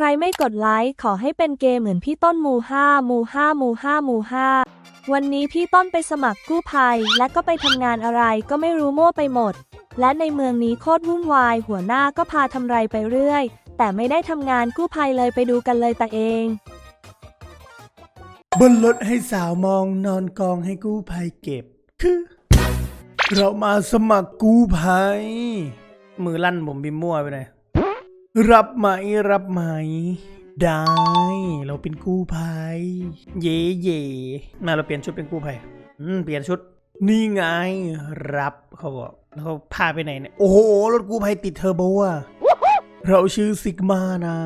ใครไม่กดไลค์ขอให้เป็นเกย์เหมือนพี่ต้นมูห้ามูห้ามูห้ามูห้าวันนี้พี่ต้นไปสมัครกู้ภัย และก็ไปทำงานอะไรก็ไม่รู้มั่วไปหมด และในเมืองนี้โคตรวุ่นวาย หัวหน้าก็พาทำไรไปเรื่อย แต่ไม่ได้ทำงานกู้ภัยเลยไปดูกันเลยแต่เอง บนรถให้สาวมองนอนกองให้กู้ภัยเก็บ คือ เรามาสมัครกู้ภัย มือลั่นผมบิมมั่วไปหน่อย รับไหมรับไหม ได้ เราเป็นกู้ภัย เย่เย่มาเราเปลี่ยนชุดเป็นกู้ภัย อืมเปลี่ยนชุด นี่ไง รับเขาบอกแล้วเขาพาไปไหนเนี่ย โอ้โห รถกู้ภัยติดเทอร์โบอะเราชื่อซิกมานะ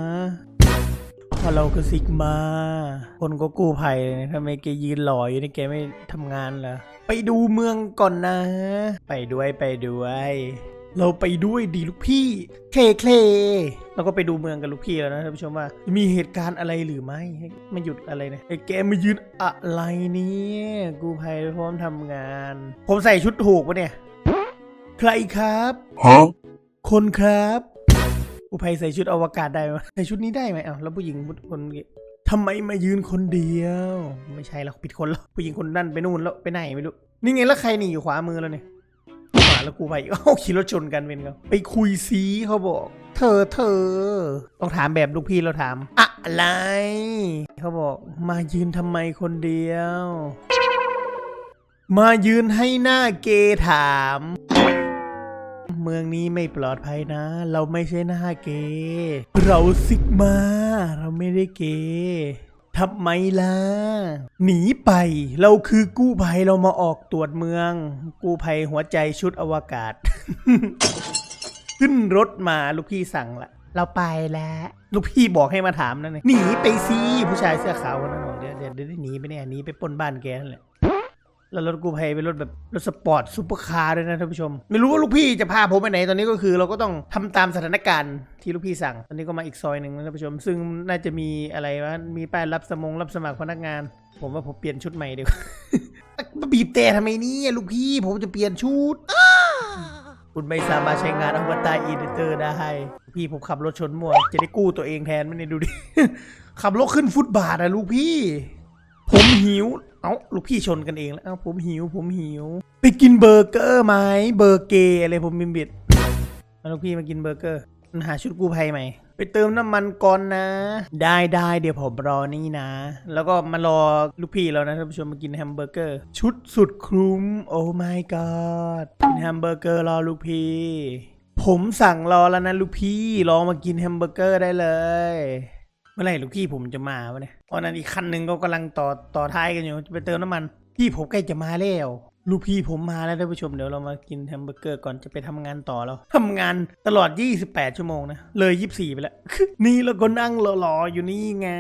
พอเราก็ซิกมา คนก็กู้ภัยเลยทำไมแกยืนหล่ออยู่นี่แกไม่ทำงานเหรอ ไปดูเมืองก่อนนะ ไปด้วยไปด้วย เราไปด้วยดีลูกพี่เคเคเราก็ไปดูเมืองกับลูกพี่แล้วนะท่านผู้ชมว่า มีเหตุการณ์อะไรหรือไม่ให้มาหยุดอะไรเนี่ยไอ้แกมายืนอะไรเนี่ยกู้ภัยพร้อมทำงาน ผมใส่ชุดถูกปะเนี่ย ใครครับ Huh? คนครับอุภัยใส่ชุดอวกาศได้ไหมใส่ชุดนี้ได้ไหมอ้าวแล้วผู้หญิงคนนี้ทำไมมายืนคนเดียว ไม่ใช่หรอกผิดคนแล้วผู้หญิงคนนั่นไปนู่นแล้วไปไหนไม่รู้นี่ไงแล้วใครหนีอยู่ขวามือแล้วเนี่ยขวา แล้วกูไปเอ้าขี่รถชนกันเป็นเขาไปคุยซีเขาบอก เธอเธอต้องถามแบบลูกพี่เราถาม อะไร เขาบอกมายืนทำไมคนเดียว มายืนให้หน้าเกย์ถาม เมืองนี้ไม่ปลอดภัยนะ เราไม่ใช่หน้าเกย์เราซิกมา เราไม่ได้เกย์ ทำไมล่ะ หนีไป เราคือกู้ภัยเรามาออกตรวจเมือง กู้ภัยหัวใจชุดอวกาศ ขึ้นรถมาลูกพี่สั่งละ เราไปแล้ว ลูกพี่บอกให้มาถามนั่นเองหนีไปสิผู้ชายเสื้อขาวคนนั้นบอกเดี๋ยวเดี๋ยวเดี๋ยวได้หนีไปเนี่ยหนีไปปล้นบ้านแกนั่นแหละ แล้วรถกู้ภัยเป็นรถแบบรถสปอร์ตซูเปอร์คาร์ด้วยนะท่านผู้ชม ไม่รู้ว่าลูกพี่จะพาผมไปไหนตอนนี้ก็คือ เราก็ต้องทำตามสถานการณ์ที่ลูกพี่สั่ง ตอนนี้ก็มาอีกซอยหนึ่งนะท่านผู้ชม ซึ่งน่าจะมีอะไรวะมีป้ายรับสมงรับสมัครพนักงาน ผมว่าผมเปลี่ยนชุดใหม่เดีกว่ามาบีบแต่ทำไมนี่ลูกพี่ผมจะเปลี่ยนชุดคุณไม่สามารถใช้งานอวตารอีดิเตอร์ได้พี่ผมขับรถชนมั่วจะได้กู้ตัวเองแทนไม่ได้ดูดิขับรถขึ้นฟุตบาทอะลูกพี่ หิว เอ้าลูกพี่ชนกันเองแล้วเอ้าผมหิว ผมหิว ไปกินเบอร์เกอร์ไหมเบอร์เกย์อะไรผมบิมบิดมาลูกพี่มากินเบอร์เกอร์มันหาชุดกู้ภัยใหม่ไปเติมน้ำมันก่อนนะ ได้ได้เดี๋ยวผมรอนี่นะ แล้วก็มารอลูกพี่แล้วนะท่านผู้ชมมากินแฮมเบอร์เกอร์ ชุดสุดคลุ้มโอ้ my god กินแฮมเบอร์เกอร์รอลูกพี่ ผมสั่งรอแล้วนะลูกพี่รอมากินแฮมเบอร์เกอร์ได้เลย เมื่อไหร่ลูกพี่ผมจะมาวะเนี่ยตอนนั้นอีกคันหนึ่งก็กำลังต่อต่อท้ายกันอยู่จะไปเติมน้ำมันพี่ผมใกล้จะมาแล้วลูกพี่ผมมาแล้วท่านผู้ชมเดี๋ยวเรามากินแฮมเบอร์เกอร์ก่อนจะไปทำงานต่อแล้วทำงานตลอด 28 ชั่วโมงนะ เลย 24 ไปแล้ว นี่เราก็นั่งรอๆอยู่นี่ไง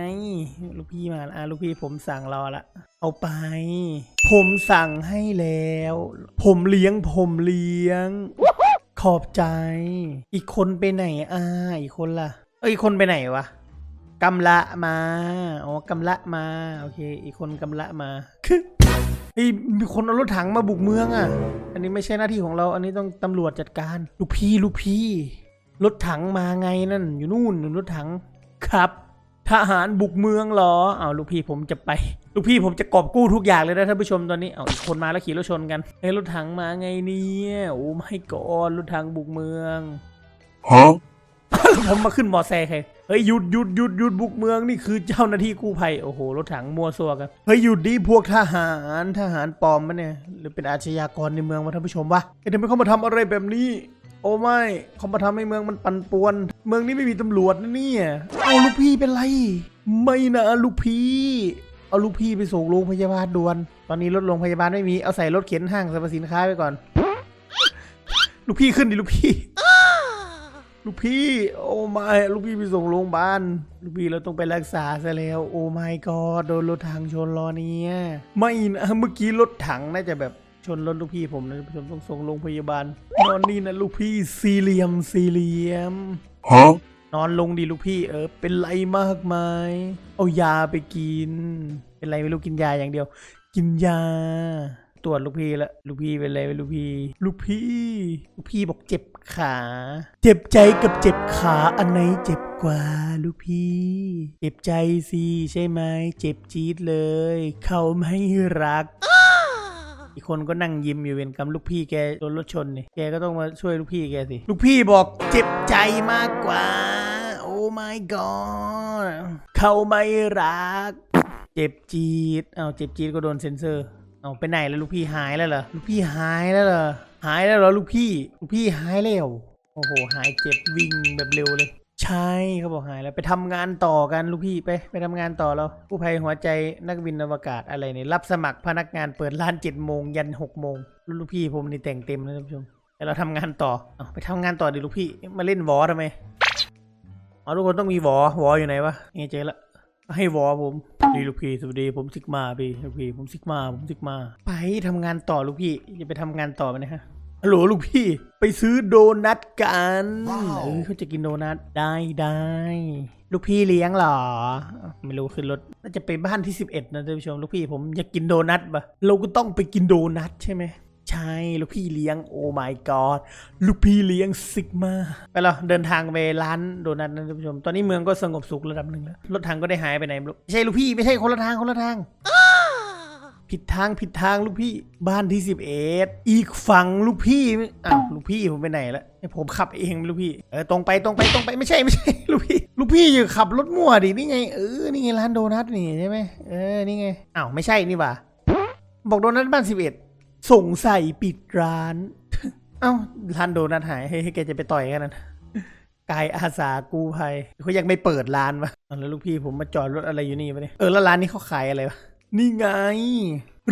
ลูกพี่มาอะลูกพี่ผมสั่งรอละ เอาไป ผมสั่งให้แล้ว ผมเลี้ยงผมเลี้ยง ขอบใจ อีกคนไปไหนอ่าอีกคนล่ะ เอ้ยอีกคนไปไหนวะ กำละมา อ๋อกำละมา โอเค อีกคนกำละมาคือไอ้ยมีคนเอารถถังมาบุกเมืองอะ อันนี้ไม่ใช่หน้าที่ของเรา อันนี้ต้องตำรวจจัดการ ลูกพี่ลูกพี่ รถถังมาไงนั่น อยู่นู่นอยู่รถถัง ครับ ทหารบุกเมืองเหรออ้าวลูกพี่ผมจะไป ลูกพี่ผมจะกอบกู้ทุกอย่างเลยนะท่านผู้ชมตอนนี้ เอาอีกคนมาแล้วขี่รถชนกันไอ้ยรถถังมาไงเนี่ยโอ้ไม่กอนรถถังบุกเมือง Huh? ผมมาขึ้นมอไซค์ใครเฮ้ยหยุดหยุดหยุดหยุดบุกเมืองนี่คือเจ้าหน้าที่กู้ภัยโอ้โหรถถังมัวซัวกันเฮ้ยหยุดดิพวกทหารทหารปลอมมะเนี่ยหรือเป็นอาชญากรในเมืองวะท่านผู้ชมวะเฮ้ยทำไมเขามาทำอะไรแบบนี้ โอ้ไม่เขามาทำให้เมืองมันปั่นป่วน เมืองนี้ไม่มีตำรวจนะเนี่ยเอาลูกพี่เป็นไร ไม่นะลูกพี่ เอาลูกพี่ไปส่งโรงพยาบาลด่วน ตอนนี้รถโรงพยาบาลไม่มีเอาใส่รถเข็นห้างสรรพสินค้าไปก่อน ลูกพี่ขึ้นดิลูกพี่ ลูกพี่ โอ้ไม่ลูกพี่ไปส่งโรงพยาบาลลูกพี่เราต้องไปรักษาซะแล้ว โอ้ไม่ก็โดนรถถังชนล้อเนี่ย ไม่นะเมื่อกี้รถถังน่าจะแบบชนรถลูกพี่ผมนะผมต้องส่งโรงพยาบาล นอนนี่นะลูกพี่สี่เหลี่ยมสี่เหลี่ยม Huh? นอนลงดีลูกพี่เออ เป็นไรมากไหมเอายาไปกิน เป็นไรไม่รู้กินยาอย่างเดียว กินยา ตรวจลูกพี่ละลูกพี่เป็นไรไม่ลูกพี่ ลูกพี่ ลูกพี่บอกเจ็บ ขา เจ็บใจกับเจ็บขาอันไหนเจ็บกว่าลูกพี่ เจ็บใจสิใช่ไหมเจ็บจี๊ดเลย เขาไม่รักอีกคนก็นั่งยิ้มอยู่เวรกรรมลูกพี่แกโดนรถชนนี่แกก็ต้องมาช่วยลูกพี่แกสิ ลูกพี่บอกเจ็บใจมากกว่า โอ้ my god เขาไม่รัก เจ็บจี๊ดเอาวเจ็บจี๊ดก็โดนเซ็นเซอร์เอาไปไหนแล้วลูกพี่หายแล้วเหรอลูกพี่หายแล้วเหรอ หายแล้วเหรอลูกพี่ลูกพี่หายแล้วโอ้โห หายเจ็บวิ่งแบบเร็วเลย ใช่เขาบอกหายแล้วไปทำงานต่อกันลูกพี่ไป ไปทำงานต่อแล้วผู้ภัยหัวใจนักบินอวกาศอะไรเนี่ยรับสมัครพนักงานเปิดร้านเจ็ดโมงยันหกโมงลูกพี่ผมนี่แต่งเต็มนะท่านผู้ชมแต่เราทำงานต่ออไปทำงานต่อดิลูกพี่มาเล่นวอทำไมอ๋อทุกคนต้องมีวอวออยู่ไหนวะนี่เจอละ ให้วอผมดีลูกพี่สวัสดีผมซิกมาพี่ลูกพี่ผมซิกมาผมซิกมา ไปทำงานต่อลูกพี่จะไปทำงานต่อไหมนะฮะฮัลโหลลูกพี่ ไปซื้อโดนัทกันว้าวเออเขาจะกินโดนัทได้ได้ลูกพี่เลี้ยงเหรอ ไม่รู้ขึ้นรถน่าจะไปบ้านที่ 11 นะท่านผู้ชม ลูกพี่ผมอยากกินโดนัทปะเราก็ต้องไปกินโดนัทใช่ไหม ใช่ลูกพี่เลี้ยงโอ้ my god ลูกพี่เลี้ยงซิกมาไปแล้วเดินทางไปร้านโดนัทนะท่านผู้ชม ตอนนี้เมืองก็สงบสุขระดับหนึ่งแล้วรถถังก็ได้หายไปไหนไม่รู้ไม่ใช่ลูกพี่ไม่ใช่คนละทางคนละทางผิดทางผิดทางลูกพี่บ้านที่สิบเอ็ดอีกฝั่งลูกพี่อ้าวลูกพี่ผมไปไหนละให้ผมขับเองลูกพี่เออตรงไปตรงไปตรงไปไม่ใช่ไม่ใช่ลูกพี่ลูกพี่อยู่ขับรถมั่วดินี่ไงเออนี่ไงร้านโดนัทนี่ใช่ไหมเออนี่ไงอ้าวไม่ใช่นี่ว่าบอกโดนัทบ้านสิบเอ็ด สงสัยปิดร้าน เอ้าร้านโดนัทหายให้ให้แกจะไปต่อยกันนั้นกายอาสากู้ภัยเขายังไม่เปิดร้านวะอ้าวแล้วลูกพี่ผมมาจอดรถอะไรอยู่นี่วะเนี่ยเออแล้วร้านนี้เขาขายอะไรวะนี่ไง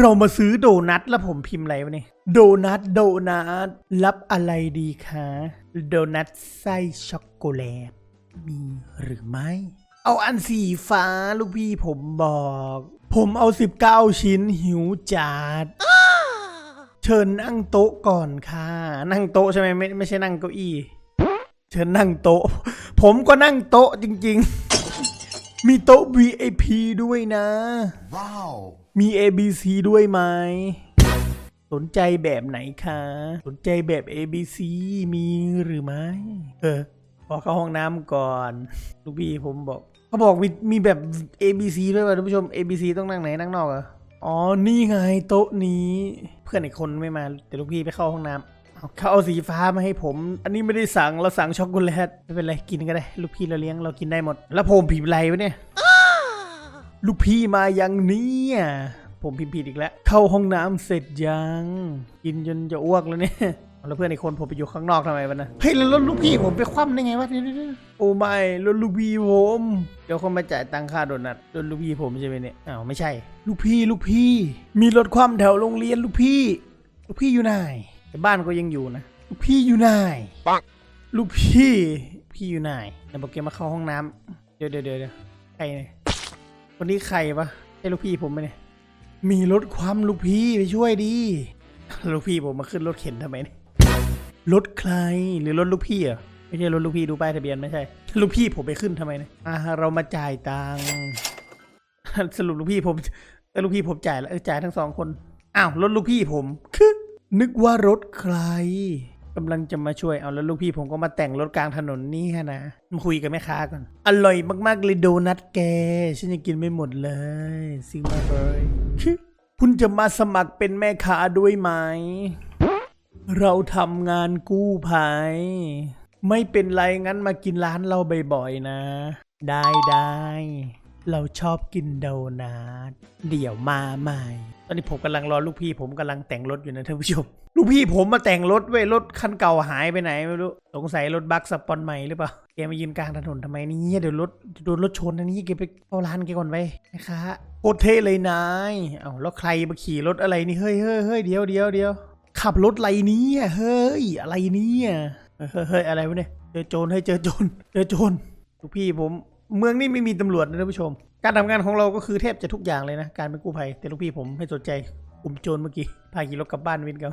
เรามาซื้อโดนัทแล้วผมพิมพ์อะไรวะเนี่ยโดนัทโดนัทรับอะไรดีคะโดนัทไส้ช็อกโกแลตมีหรือไม่ เอาอันสีฟ้าลูกพี่ผมบอก ผมเอา 19 ชิ้นหิวจัด เชิญนั่งโต๊ะก่อนค่ะ นั่งโต๊ะใช่ไหมไม่ไม่ใช่นั่งเก้าอี้ เชิญนั่งโต๊ะ ผมก็นั่งโต๊ะจริง ๆ มีโต๊ะ VIP ด้วยนะว้าวมี A B C ด้วยไหมสนใจแบบไหนคะ สนใจแบบ A B C มีหรือไม่ เออขอเข้าห้องน้ำก่อน ลูกพี่ผมบอก เขาบอกมีมีแบบ A B C ด้วยว่ะท่านผู้ชม A B C ต้องนั่งไหนนั่งนอกเหรอ อ๋อ นี่ไงโต๊ะนี้ เพื่อนอีกคนไม่มาแต่ลูกพี่ไปเข้าห้องน้ำเอาเขาเอาสีฟ้ามาให้ผม อันนี้ไม่ได้สั่ง เราสั่งช็อกโกแลตไม่เป็นไรกินก็ได้ ลูกพี่เราเลี้ยงเรากินได้หมด แล้วผมผิดอะไรวะเนี่ย ลูกพี่มายังเนี่ยผมพิมพ์ผิดอีกแล้ว เข้าห้องน้ำเสร็จยัง กินจนจะอ้วกแล้วเนี่ย แล้วเพื่อนอีกคนผมไปอยู่ข้างนอกทำไมวะนะเฮ้ยแล้วรถลูกพี่ผมไปคว่ำได้ไงวะเดี๋ยวๆโอ้ไม่รถลูกพี่ผมเดี๋ยวคนมาจ่ายตังค่าโดนัทรถลูกพี่ผมใช่ไหมเนี่ยอ้าวไม่ใช่ ลูกพี่ลูกพี่ มีรถคว่ำแถวโรงเรียนลูกพี่ ลูกพี่อยู่ไหนแต่บ้านก็ยังอยู่นะลูกพี่อยู่ไหนปังลูกพี่พี่อยู่ไหนเดี๋ยวบอกเกมมาเข้าห้องน้ำเดี๋ยวเดี๋ยวเดี๋ยวเดี๋ยวใครเนี่ยคนนี้ใครปะใช่ลูกพี่ผมไหมเนี่ยมีรถความลูกพี่ไปช่วยดีลูกพี่ผมมาขึ้นรถเข็นทำไมเนี่ย รถใครหรือรถลูกพี่อะไม่ใช่รถลูกพี่ดูป้ายทะเบียนไม่ใช่ ลูกพี่ผมไปขึ้นทำไมเนี่ยอ่าเรามาจ่ายตังสรุปลูกพี่ผมแต่ลูกพี่ผมจ่ายแล้วจ่ายทั้งสองคนอ้าวรถลูกพี่ผมคือนึกว่ารถใครกำลังจะมาช่วยเอาแล้วลูกพี่ผมก็มาแต่งรถกลางถนนนี่ฮะนะมาคุยกับแม่ค้าก่อนอร่อยมากๆเลยโดนัทแกฉันยังกินไม่หมดเลยซิงมาเลยคือคุณจะมาสมัครเป็นแม่ค้าด้วยไหม เราทำงานกู้ภัยไม่เป็นไรงั้นมากินร้านเราบ่อยๆนะ ได้ได้เราชอบกินโดนัทเดี๋ยวมาใหม่ ตอนนี้ผมกำลังรอลูกพี่ผมกำลังแต่งรถอยู่นะท่านผู้ชม ลูกพี่ผมมาแต่งรถเว้ยรถคันเก่าหายไปไหนไม่รู้สงสัยรถบัคสปอนใหม่หรือเปล่าแกมายืนกลางถนนทำไมนี่เดี๋ยวรถโดนรถชนอันนี้แกไปเข้าร้านแกก่อนไปนะคะโคตรเท่เลยนายเอ้าแล้วใครมาขี่รถอะไรนี่เฮ้ยเฮ้ยเฮ้ยเดี๋ยวเดี๋ยวเดี๋ยว ขับรถไรนี่ยเฮ้ย อะไรนี้เฮ้ยเฮ้ยอะไรวะเนี่ย เจอโจรให้เจอโจร เจอโจรลูกพี่ผมเมืองนี้ไม่มีตำรวจนะท่านผู้ชม การทำงานของเราก็คือแทบจะทุกอย่างเลยนะ การเป็นกู้ภัย แต่ลูกพี่ผมไม่สนใจกลุ่มโจรเมื่อกี้ พาขี่รถกลับบ้านวินกัน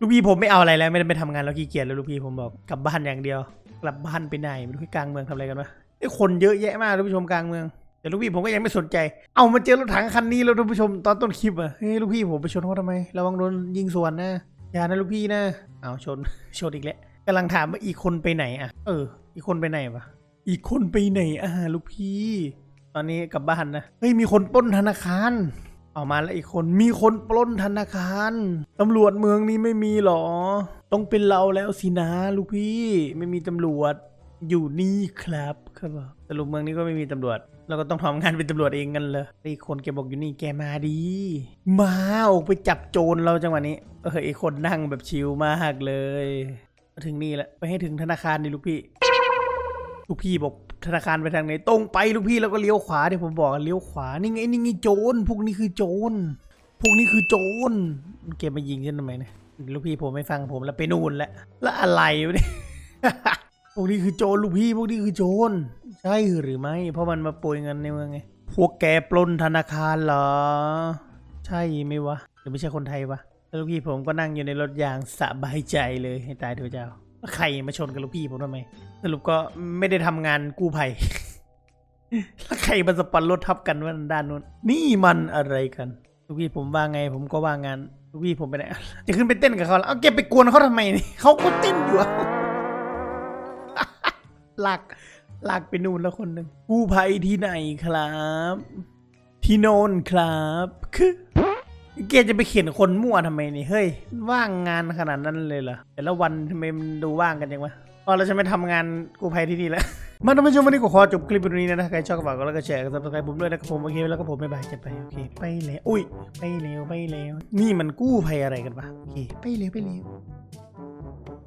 ลูกพี่ผมไม่เอาอะไรแล้ว ไม่ได้ไปทำงานแล้วขี้เกียจแล้วลูกพี่ผมบอกกลับบ้านอย่างเดียว กลับบ้านไปไหนไม่รู้ที่กลางเมืองทำอะไรกันวะไอ้คนเยอะแยะมากท่านผู้ชมกลางเมืองแต่ลูกพี่ผมก็ยังไม่สนใจ เอามาเจอรถถังคันนี้แล้วท่านผู้ชมตอนต้นคลิปอะ เฮ้ยลูกพี่ผมไปชนเขาทำไม ระวังโดนยิงสวนนะ อย่านะลูกพี่นะ เอาชน ชนอีกแล้วกำลังถามว่าอีกคนไปไหนอะ เออ อีกคนไปไหนวะ อีกคนไปไหนอ่าลูกพี่ ตอนนี้กลับบ้านนะ เฮ้ยมีคนปล้นธนาคารออกมาแล้วอีกคนมีคนปล้นธนาคารตำรวจเมืองนี้ไม่มีหรอ ต้องเป็นเราแล้วสินะลูกพี่ ไม่มีตำรวจอยู่นี่ครับครับบอกสรุปเมืองนี้ก็ไม่มีตำรวจ เราก็ต้องทำงานเป็นตำรวจเองกันเลยไอ้คนแกบอกอยู่นี่แกมาดี มาออกไปจับโจรเราจังหวะนี้ เออไอ้คนนั่งแบบชิลมากเลยมาถึงนี่แล้วไปให้ถึงธนาคารดิลูกพี่ ลูกพี่บอกธนาคารไปทางไหนตรงไปลูกพี่แล้วก็เลี้ยวขวาเดี๋ยวผมบอกเลี้ยวขวานี่ไงนี่ไงโจรพวกนี้คือโจรพวกนี้คือโจรเกมมายิงฉันทำไมเนี่ยลูกพี่ผมไม่ฟังผมแล้วไปนู่นแล้วแล้วอะไรวะเนี่ย พวกนี้คือโจรลูกพี่พวกนี้คือโจรใช่หรือไม่ เพราะมันมาโปรยเงินในเมืองไง พวกแกปล้นธนาคารเหรอ ใช่ไหมวะหรือไม่ใช่คนไทยวะแล้วลูกพี่ผมก็นั่งอยู่ในรถยางสบายใจเลยให้ตายเถอะเจ้า ใครมาชนกับลูกพี่ผมทำไมสรุปก็ไม่ได้ทำงานกู้ภัยแล้วใครมาสปอนรถทับกันว่าด้านนู้นนี่มันอะไรกันลูกพี่ผมว่าไงผมก็ว่างานลูกพี่ผมไปไหนจะขึ้นไปเต้นกับเขาแล้วเอาเก็บไปกวนเขาทำไมเขาก็เต้นอยู่อะ ลากลากไปนู่นแล้วคนหนึ่งกู้ภัยที่ไหนครับ ที่โนนครับคือเกจะไปเขียนคนมั่วทำไมนี่เฮ้ย ว่างงานขนาดนั้นเลยเหรอแต่ละวันทำไมมันดูว่างกันจังวะอ๋อเราจะไม่ทำงานกู้ภัยที่นี่แล้วมาท่านผู้ชมวันนี้ก็ขอจบคลิปตรงนี้นะถ้าใครชอบก็ฝากกดไลค์กดแชร์กดซับสไครต์ผมด้วยนะครับผมโอเคแล้วก็ผมบ๊ายบายจะไปโอเคไปแล้วอุ้ยไปแล้วไปแล้วนี่มันกู้ภัยอะไรกันวะโอเคไปแล้วไปแล้ว